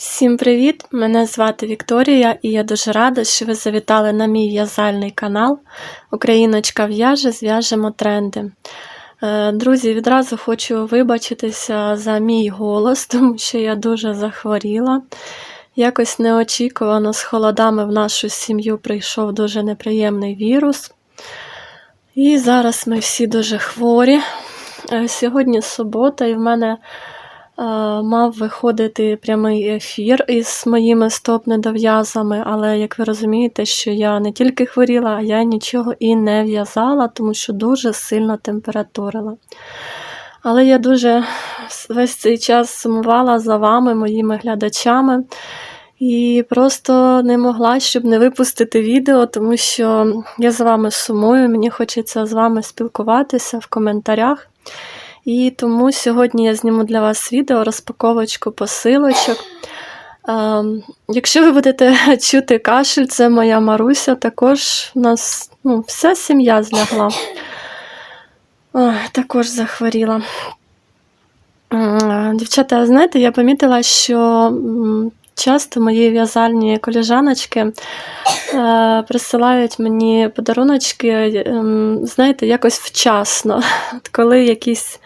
Всім привіт! Мене звати Вікторія і я дуже рада, що ви завітали на мій в'язальний канал Україночка в'яже, зв'яжемо тренди. Е, Друзі, відразу хочу вибачитися за мій голос, тому що я дуже захворіла. Якось неочікувано з холодами в нашу сім'ю прийшов дуже неприємний вірус. І зараз ми всі дуже хворі. Е, Сьогодні субота, і в мене мав виходити прямий ефір із моїми стоп-недов'язами, але як ви розумієте, що я не тільки хворіла, а я нічого і не в'язала, тому що дуже сильно температурила. Але я дуже весь цей час сумувала за вами, моїми глядачами. І просто не могла, щоб не випустити відео, тому що я за вами сумую, мені хочеться з вами спілкуватися в коментарях. І тому сьогодні я зніму для вас відео розпаковочку посилочок. Ем, Якщо ви будете чути кашель, це моя Маруся, також у нас ну, вся сім'я злягла. Також захворіла. Дівчата, знаєте, я помітила, що часто мої в'язальні коліжаночки е, присилають мені подаруночки, ем, знаєте, якось вчасно, коли якісь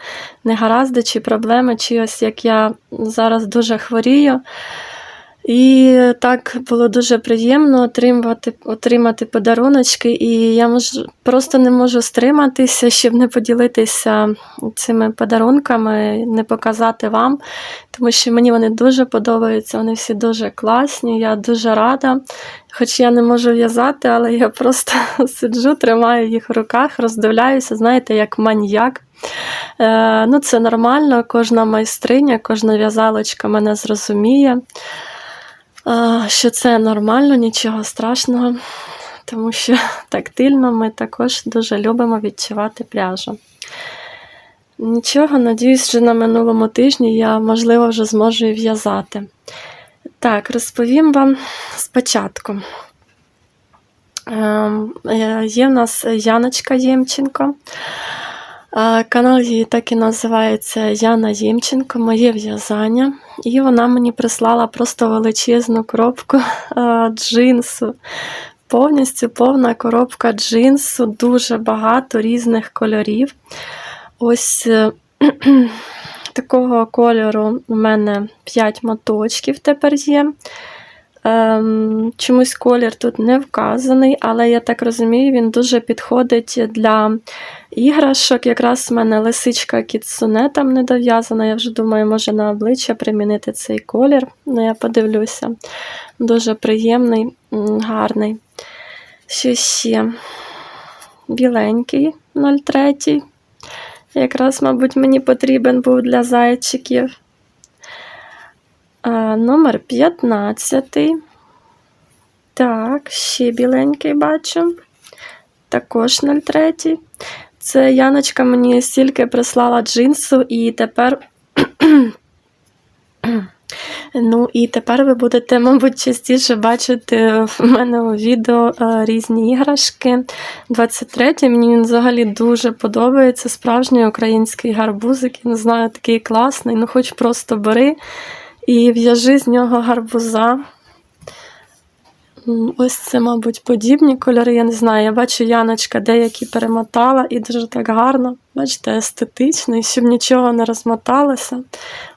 негаразди чи проблеми, чи ось як я зараз дуже хворію. І так було дуже приємно отримати, отримати подаруночки, і я мож, просто не можу стриматися, щоб не поділитися цими подарунками, не показати вам, тому що мені вони дуже подобаються, вони всі дуже класні, я дуже рада. Хоч я не можу в'язати, але я просто сиджу, тримаю їх в руках, роздивляюся, знаєте, як маньяк. Е, ну, Це нормально, кожна майстриня, кожна в'язалочка мене зрозуміє що це нормально, нічого страшного, тому що тактильно ми також дуже любимо відчувати пляжу. Нічого, надіюсь, що на минулому тижні я, можливо, вже зможу і в'язати. Так, розповім вам спочатку. Ем, е, Є в нас Яночка Ємченко. Канал її так і називається Яна Ємченко, моє в'язання. І вона мені прислала просто величезну коробку джинсу. Повністю повна коробка джинсу, дуже багато різних кольорів. Ось е, такого кольору у мене 5 моточків тепер є. Ем, Чомусь колір тут не вказаний, але я так розумію, він дуже підходить для іграшок. Якраз в мене лисичка кіцуне там не дов'язана. Я вже думаю, може на обличчя примінити цей колір. Ну, я подивлюся. Дуже приємний, гарний. Що ще? Біленький 03. Якраз, мабуть, мені потрібен був для зайчиків. А, Номер 15. Так, ще біленький бачу. Також 03. Це Яночка мені стільки прислала джинсу, і тепер. Ну, і тепер ви будете, мабуть, частіше бачити в мене у відео різні іграшки. 23-й мені він взагалі дуже подобається. Справжній український гарбузик. Я не знаю, такий класний. Ну, хоч просто бери і в'яжи з нього гарбуза. Ось це, мабуть, подібні кольори. Я не знаю. Я бачу Яночка деякі перемотала і дуже так гарно. Бачите, естетично, і щоб нічого не розмоталося.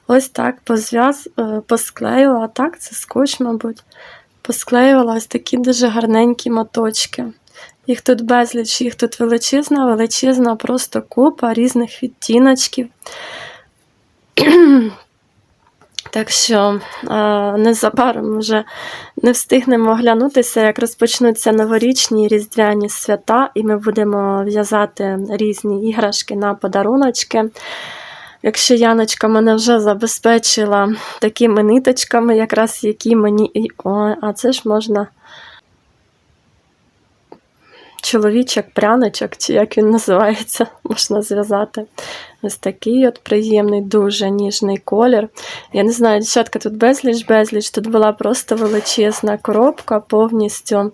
Ось так позв'яз, е, посклеїла. А так, це скотч, мабуть. Посклеювала ось такі дуже гарненькі моточки. Їх тут безліч, їх тут величезна, величезна, просто купа різних відтіночків. Так що незабаром вже не встигнемо оглянутися, як розпочнуться новорічні різдвяні свята, і ми будемо в'язати різні іграшки на подаруночки. Якщо Яночка мене вже забезпечила такими ниточками, якраз які мені. О, а це ж можна чоловічок, пряночок, чи як він називається, можна зв'язати. Ось такий от приємний, дуже ніжний колір. Я не знаю, дівчатка, тут безліч-безліч. Тут була просто величезна коробка повністю.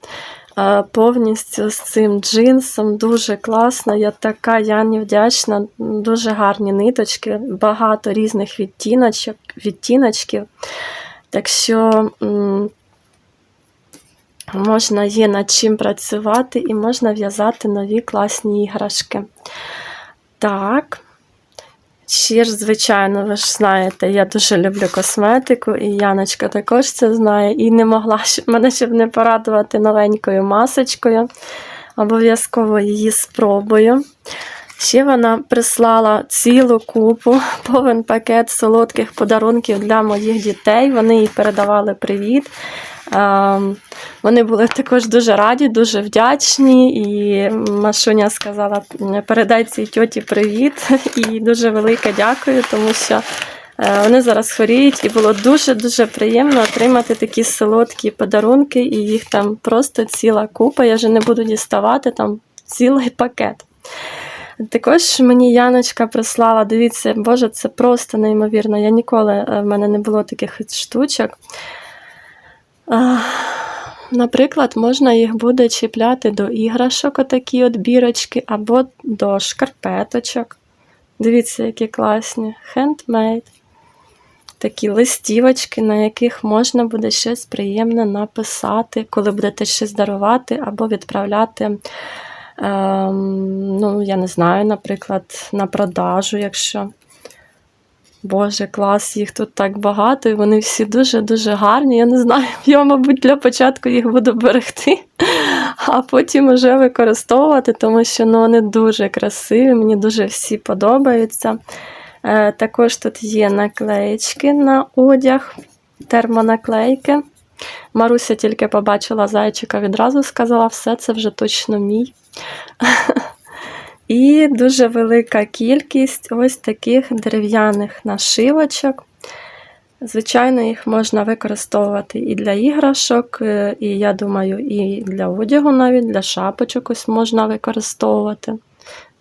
Повністю з цим джинсом, дуже класно. Я така Яні вдячна, дуже гарні ниточки, багато різних відтіночок, відтіночків. Так що можна є над чим працювати і можна в'язати нові класні іграшки. Так. Ж, звичайно, ви ж знаєте, я дуже люблю косметику, і Яночка також це знає, і не могла мене щоб не порадувати новенькою масочкою. Обов'язково її спробую. Ще вона прислала цілу купу, повен пакет солодких подарунків для моїх дітей. Вони їй передавали привіт. Ем, Вони були також дуже раді, дуже вдячні. І Машуня сказала: передай цій тьоті привіт. І дуже велике дякую, тому що е, вони зараз хворіють, і було дуже-дуже приємно отримати такі солодкі подарунки, і їх там просто ціла купа. Я вже не буду діставати там цілий пакет. Також мені Яночка прислала, дивіться, Боже, це просто неймовірно. Я ніколи е, в мене не було таких штучок. Наприклад, можна їх буде чіпляти до іграшок, отакі от бірочки, або до шкарпеточок. Дивіться, які класні. Handmade. Такі листівочки, на яких можна буде щось приємне написати, коли будете щось дарувати або відправляти. Ем, ну, я не знаю, наприклад, на продажу, якщо. Боже, клас, їх тут так багато, і вони всі дуже-дуже гарні. Я не знаю, я, мабуть, для початку їх буду берегти, а потім вже використовувати, тому що ну, вони дуже красиві, мені дуже всі подобаються. Е, також тут є наклеєчки на одяг, термонаклейки. Маруся тільки побачила зайчика, відразу сказала, все це вже точно мій. І дуже велика кількість ось таких дерев'яних нашивочок. Звичайно, їх можна використовувати і для іграшок, е, і я думаю, і для одягу навіть, для шапочок ось можна використовувати.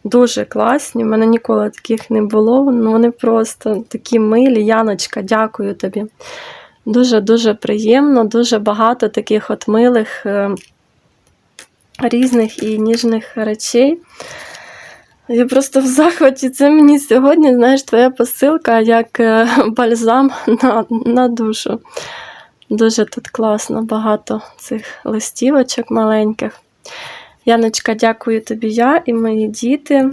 Дуже класні, в мене ніколи таких не було. ну Вони просто такі милі. Яночка, дякую тобі. Дуже-дуже приємно, дуже багато таких от милих, е, різних і ніжних речей. Я просто в захваті. Це мені сьогодні, знаєш, твоя посилка як е, бальзам на, на душу. Дуже тут класно, багато цих листівочок маленьких. Яночка, дякую тобі я і мої діти.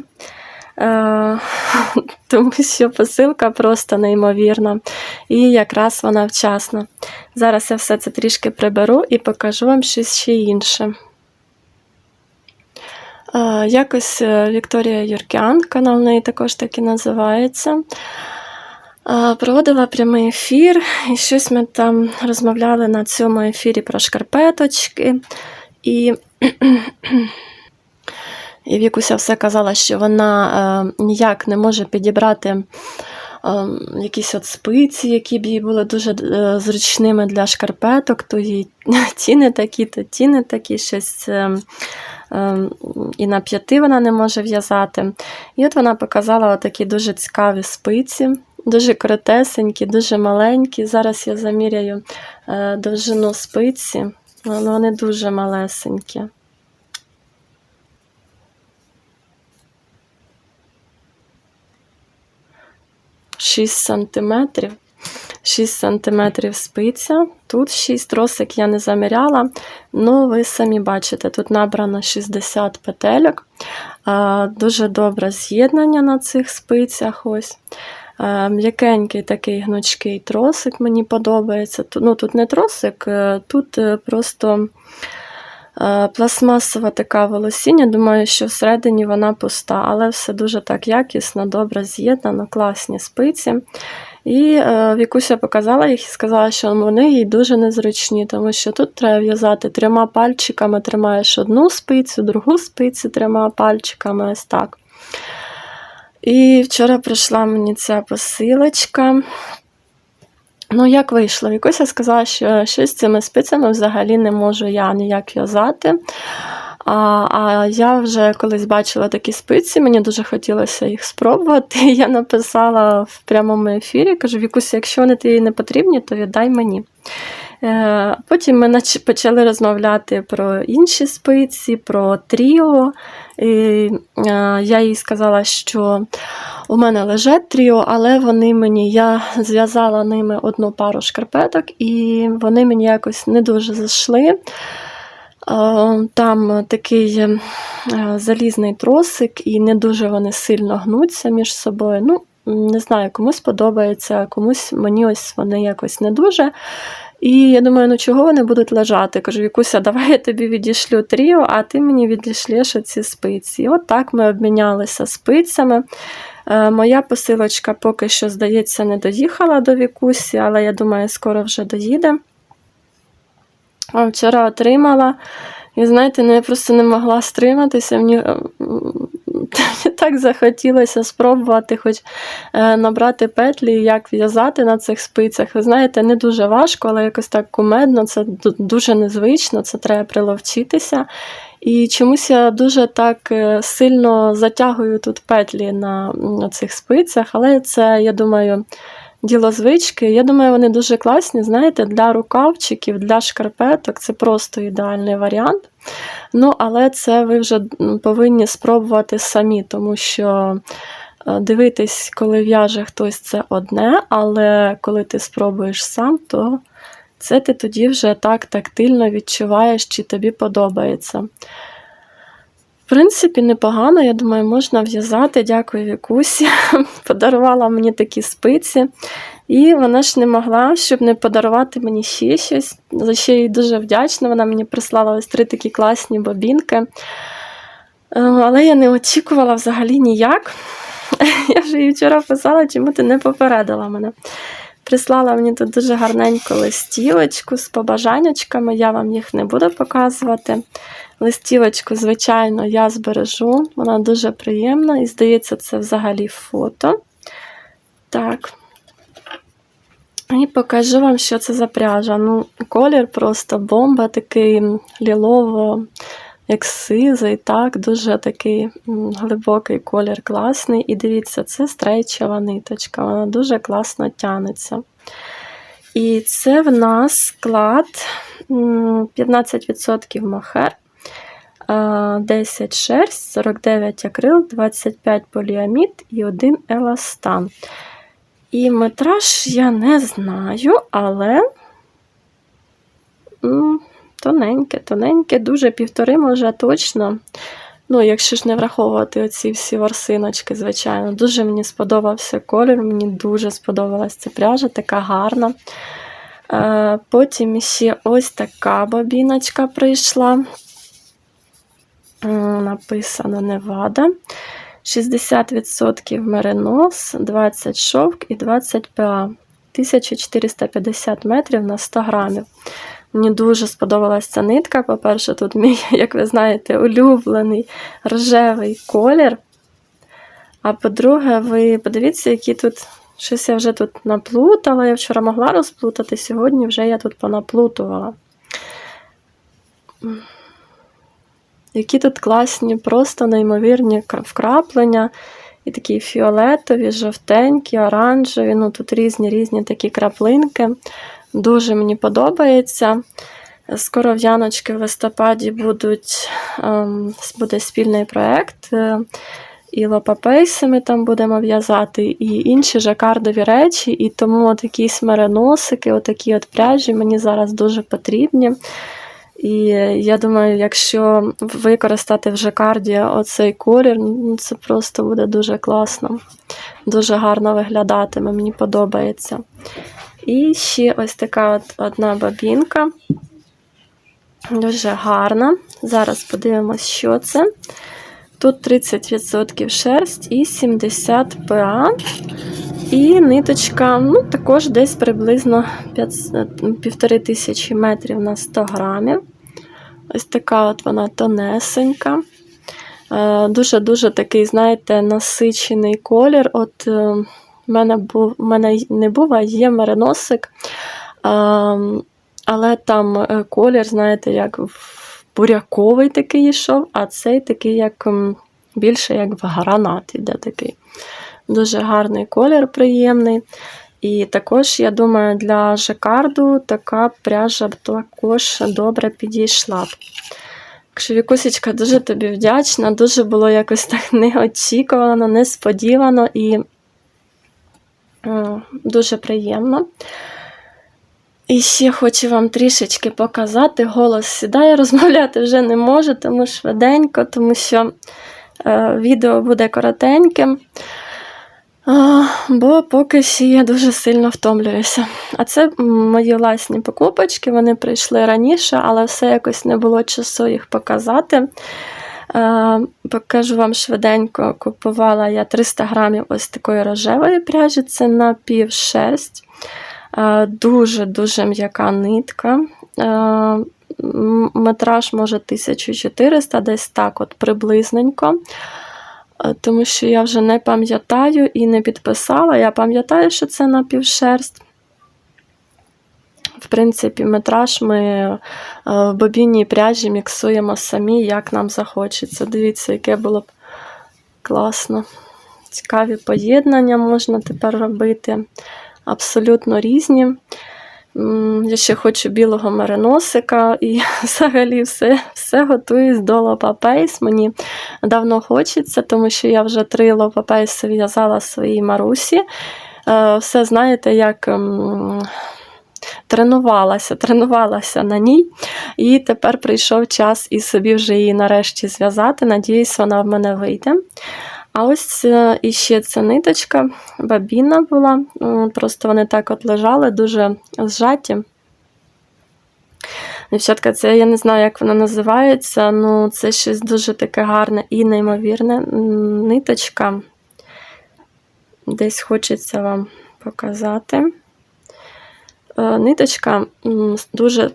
Е, тому що посилка просто неймовірна. І якраз вона вчасна. Зараз я все це трішки приберу і покажу вам щось ще інше. Е, Якось е, Вікторія Юркян, канал неї також так і називається. е, Проводила прямий ефір, і щось ми там розмовляли на цьому ефірі про шкарпеточки. І, і Вікуся все казала, що вона е, ніяк не може підібрати е, якісь от спиці, які б їй були дуже е, зручними для шкарпеток, то їй ті не такі, то ті не такі щось. Е, і на п'яти вона не може в'язати. І от вона показала такі дуже цікаві спиці, дуже коротесенькі, дуже маленькі. Зараз я заміряю е, довжину спиці, але вони дуже малесенькі. Шість сантиметрів. 6 см спиця. Тут 6 росик я не заміряла. Ну, ви самі бачите, тут набрано 60 петельок. Дуже добре з'єднання на цих спицях. ось. М'якенький такий гнучкий тросик мені подобається. Ну, Тут не тросик, е, тут е, просто е, пластмасова така волосіння. Думаю, що всередині вона пуста, але все дуже так якісно, добре з'єднано, класні спиці. І е, Вікуся показала їх і сказала, що вони їй дуже незручні, тому що тут треба в'язати трьома пальчиками, тримаєш одну спицю, другу спицю трьома пальчиками, ось так. І вчора прийшла мені ця посилочка. Ну, як вийшло? Вікуся сказала, що щось з цими спицями взагалі не можу я ніяк в'язати. А а я вже колись бачила такі спиці, мені дуже хотілося їх спробувати. Я написала в прямому ефірі, кажу, Вікуся, якщо вони тобі не потрібні, то віддай мені. Е, Потім ми почали розмовляти про інші спиці, про тріо. І, е, я їй сказала, що у мене лежать тріо, але вони мені, я зв'язала ними одну пару шкарпеток, і вони мені якось не дуже зайшли. Е, Там такий е, залізний тросик, і не дуже вони сильно гнуться між собою. Ну, не знаю, комусь подобається, комусь мені ось вони якось не дуже. І я думаю, ну чого вони будуть лежати? Кажу, Вікуся, давай я тобі відішлю тріо, а ти мені відішлєш оці спиці. І от так ми обмінялися спицями. Е, Моя посилочка поки що, здається, не доїхала до Вікусі, але я думаю, скоро вже доїде. Вчора отримала. І знаєте, ну, я просто не могла стриматися. Мені е, так захотілося спробувати хоч е, набрати петлі, як в'язати на цих спицях. Ви знаєте, не дуже важко, але якось так кумедно, це дуже незвично, це треба приловчитися. І чомусь я дуже так е, сильно затягую тут петлі на цих спицях, але це, я думаю, діло звички. Я думаю, вони дуже класні, знаєте, для рукавчиків, для шкарпеток це просто ідеальний варіант. Ну, але це ви вже повинні спробувати самі, тому що е, дивитись, коли в'яже хтось, це одне, але коли ти спробуєш сам, то це ти тоді вже так тактильно відчуваєш, чи тобі подобається. Принципі, непогано, я думаю, можна в'язати. Дякую Вікусі. Подарувала мені такі спиці. І вона ж не могла, щоб не подарувати мені ще щось. За що їй дуже вдячна. Вона мені прислала ось три такі класні бобінки. Е, Але я не очікувала взагалі ніяк. Я вже їй вчора писала, чому ти не попередила мене. Прислала мені тут дуже гарненьку листівочку з побажаннячками, я вам їх не буду показувати. Листівочку, звичайно, я збережу, вона дуже приємна і, здається, це взагалі фото. Так. І покажу вам, що це за пряжа. Ну, колір просто бомба, такий лілово, як сизий, так, дуже такий глибокий колір, класний. І дивіться, це стрейчева ниточка, вона дуже класно тянеться. І це в нас склад 15% мохер, а, 10 шерсть, 49 акрил, 25 поліамід і 1 еластан. І метраж я не знаю, але тоненьке, тоненьке, дуже півтори, може, точно. Ну, якщо ж не враховувати оці всі ворсиночки, звичайно. Дуже мені сподобався колір, мені дуже сподобалась ця пряжа, така гарна. Е, Потім ще ось така бобіночка прийшла. М, Написано Невада. 60% меринос, 20 шовк і 20 ПА. 1450 метрів на 100 грамів. Мені дуже сподобалася ця нитка. По-перше, тут мій, як ви знаєте, улюблений рожевий колір. А по-друге, ви подивіться, які тут. Щось я вже тут наплутала. Я вчора могла розплутати, сьогодні вже я тут понаплутувала. Які тут класні, просто неймовірні вкраплення. І такі фіолетові, жовтенькі, оранжеві. Ну, тут різні різні такі краплинки. Дуже мені подобається. Скоро в Яночки в листопаді будуть, ем, буде спільний проєкт. е, І лопапейси ми там будемо в'язати, і інші жакардові речі. І тому от якісь мереносики, отакі от пряжі мені зараз дуже потрібні. І я думаю, якщо використати в жакарді оцей колір, ну це просто буде дуже класно. Дуже гарно виглядатиме, мені подобається. І ще ось така от одна бабінка. Дуже гарна. Зараз подивимось, що це. Тут 30% шерсть і 70 ПА. І ниточка, ну, також десь приблизно 1,5 тисячі метрів на 100 грамів. Ось така от вона тонесенька. Е, Дуже-дуже такий, знаєте, насичений колір. От е, в мене, був, в мене не був, а є мериносик. А, але там е, колір, знаєте, як буряковий такий йшов, а цей такий, як більше як в гранат іде такий. Дуже гарний колір, приємний. І також, я думаю, для жакарду така пряжа б також добре підійшла б. Що, дуже тобі вдячна, дуже було якось так неочікувано, несподівано і е, дуже приємно. І ще хочу вам трішечки показати. Голос сідає, розмовляти вже не можу, тому швиденько, тому що е, відео буде коротеньким. Бо поки ще я дуже сильно втомлююся. А це мої власні покупочки, вони прийшли раніше, але все якось не було часу їх показати. Покажу вам швиденько, купувала я 300 грамів ось такої рожевої пряжі, це на пів шерсть. Дуже-дуже м'яка нитка. Метраж може 1400, десь так от приблизненько. Е, Тому що я вже не пам'ятаю і не підписала. Я пам'ятаю, що це напівшерсть. В принципі, метраж ми е, в бобінній пряжі міксуємо самі, як нам захочеться. Дивіться, яке було б класно. Цікаві поєднання можна тепер робити. Абсолютно різні. Я ще хочу білого мериносика і взагалі все, все готуюсь до лопапейс. Мені давно хочеться, тому що я вже три лопапейси в'язала своїй Марусі. Е, Все знаєте, як тренувалася, тренувалася на ній. І тепер прийшов час і собі вже її нарешті зв'язати. Надіюсь, вона в мене вийде. А ось е, іще ця ниточка, бабіна була. Просто вони так от лежали, дуже зжаті. Дівчатка, це я не знаю, як вона називається. Ну, це щось дуже таке гарне і неймовірне. Ниточка. Десь хочеться вам показати. Е, Ниточка дуже,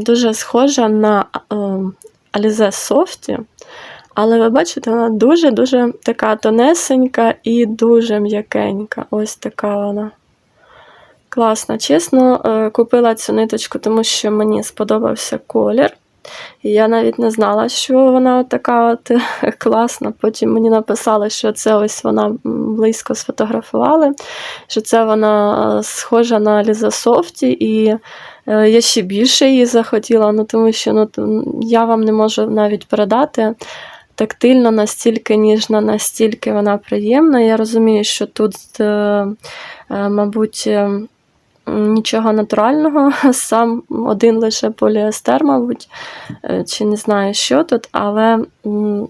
дуже схожа на е, Alize Softy. Але ви бачите, вона дуже-дуже така тонесенька і дуже м'якенька. Ось така вона. Класна. Чесно, е, купила цю ниточку, тому що мені сподобався колір. І я навіть не знала, що вона така от класна. Потім мені написали, що це ось вона близько сфотографували, що це вона е, схожа на Ліза Софті, і е, я ще більше її захотіла, ну тому що ну, я вам не можу навіть передати. Тактильно, настільки ніжна, настільки вона приємна. Я розумію, що тут, е, е, мабуть, е, нічого натурального, сам один лише поліестер, мабуть, чи не знаю, що тут, але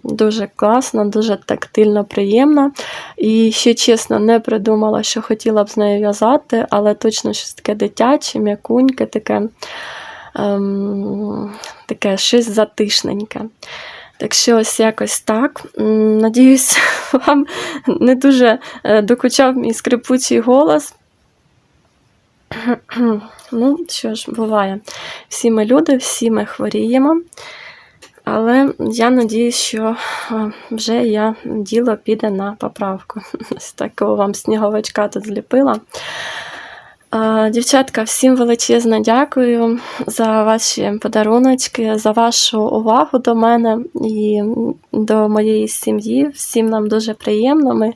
дуже класно, дуже тактильно приємно. І ще чесно, не придумала, що хотіла б з нею в'язати, але точно щось таке дитяче, м'якуньке, таке, ем, таке щось затишненьке. Так що ось якось так. Надіюсь, вам не дуже е, докучав мій скрипучий голос. Ну, що ж, буває. Всі ми люди, всі ми хворіємо. Але я надіюсь, що е, вже я діло піде на поправку. Ось такого вам сніговичка тут зліпила. Дівчатка, всім величезне дякую за ваші подаруночки, за вашу увагу до мене і до моєї сім'ї. Всім нам дуже приємно. Ми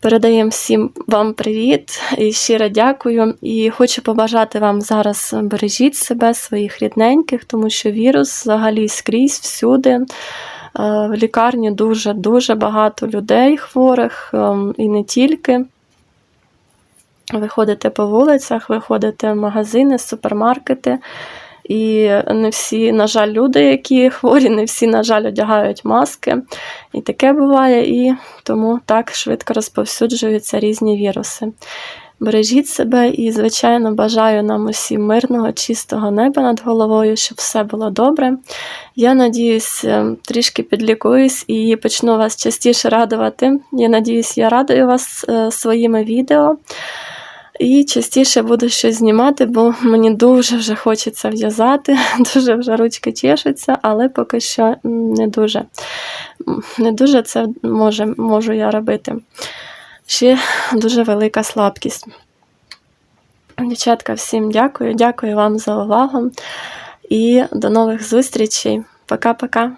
передаємо всім вам привіт і щиро дякую. І хочу побажати вам зараз бережіть себе, своїх рідненьких, тому що вірус взагалі скрізь всюди. В лікарні дуже-дуже багато людей хворих ем, і не тільки. Ви ходите по вулицях, ви ходите в магазини, супермаркети. І не всі, на жаль, люди, які хворі, не всі, на жаль, одягають маски. І таке буває, і тому так швидко розповсюджуються різні віруси. Бережіть себе і, звичайно, бажаю нам усім мирного, чистого неба над головою, щоб все було добре. Я надіюсь, е, трішки підлікуюсь і почну вас частіше радувати. Я надіюсь, я радую вас е, своїми відео. І частіше буду щось знімати, бо мені дуже вже хочеться в'язати, дуже вже ручки чешуться, але поки що не дуже. Не дуже це може, можу я робити. Ще дуже велика слабкість. Дівчатка, всім дякую, дякую вам за увагу і до нових зустрічей. Пока-пока.